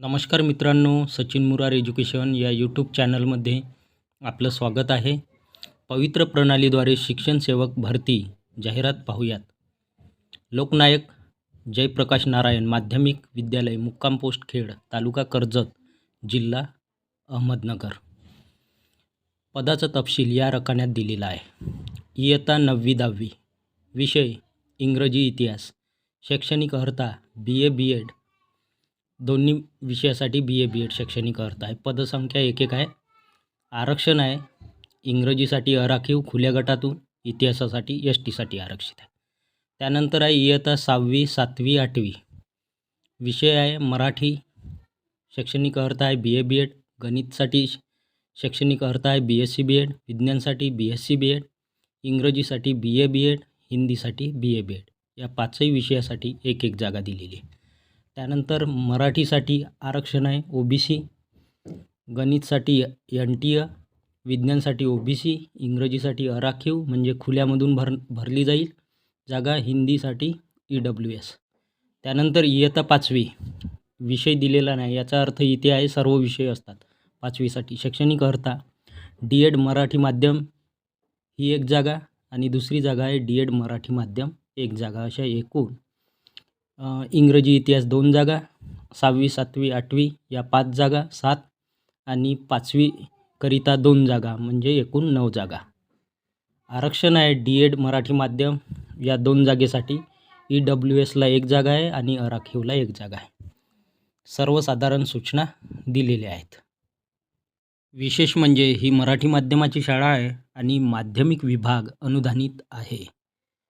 नमस्कार मित्रांनो सचिन मुरार एज्युकेशन या यूट्यूब चॅनलमध्ये आपलं स्वागत आहे. पवित्र प्रणालीद्वारे शिक्षण सेवक भरती जाहिरात पाहूयात. लोकनायक जयप्रकाश नारायण माध्यमिक विद्यालय मुक्काम पोस्ट खेड तालुका कर्जत जिल्हा अहमदनगर. पदाचा तपशील या रकान्यात दिलेला आहे. इयत्ता नववी दहावी विषय इंग्रजी इतिहास शैक्षणिक अर्हता बी ए बी एड दोन्ही विषयासाठी बी ए बी एड शैक्षणिक अर्थ आहे. पदसंख्या एक एक आहे. आरक्षण आहे. इंग्रजीसाठी अराखीव खुल्या गटातून इतिहासासाठी एस टीसाठी आरक्षित आहे. त्यानंतर आहे इयत्ता सहावी सातवी आठवी. विषय आहे मराठी शैक्षणिक अर्थ आहे बी ए बी एड गणितसाठी शैक्षणिक अर्थ आहे B S C B Ed विज्ञानसाठी B S C B Ed इंग्रजीसाठी B A B Ed हिंदीसाठी बी ए बी एड या पाचही विषयासाठी एक एक जागा दिलेली आहे. त्यानंतर मराठीसाठी आरक्षण आहे ओ बी सी गणितसाठी एन टी अ विज्ञानसाठी ओ बी सी इंग्रजीसाठी अराखीव म्हणजे खुल्यामधून भर भरली जाईल जागा हिंदीसाठी ई डब्ल्यू एस. त्यानंतर इयत्ता पाचवी विषय दिलेला नाही याचा अर्थ इथे आहे सर्व विषय असतात. पाचवीसाठी शैक्षणिक अर्था डी एड मराठी माध्यम ही एक जागा आणि दुसरी जागा आहे डी एड मराठी माध्यम एक जागा अशा एकूण इंग्रजी इतिहास दोन जागा सहावी सातवी आठवी या पाच जागा सात आणि पाचवी करिता दोन जागा म्हणजे एकूण नऊ जागा. आरक्षण आहे डी एड मराठी माध्यम या दोन जागेसाठी ई डब्ल्यू एसला एक जागा आहे आणि अराखीवला एक जागा आहे. सर्वसाधारण सूचना दिलेल्या आहेत. विशेष म्हणजे ही मराठी माध्यमाची शाळा आहे आणि माध्यमिक विभाग अनुदानित आहे.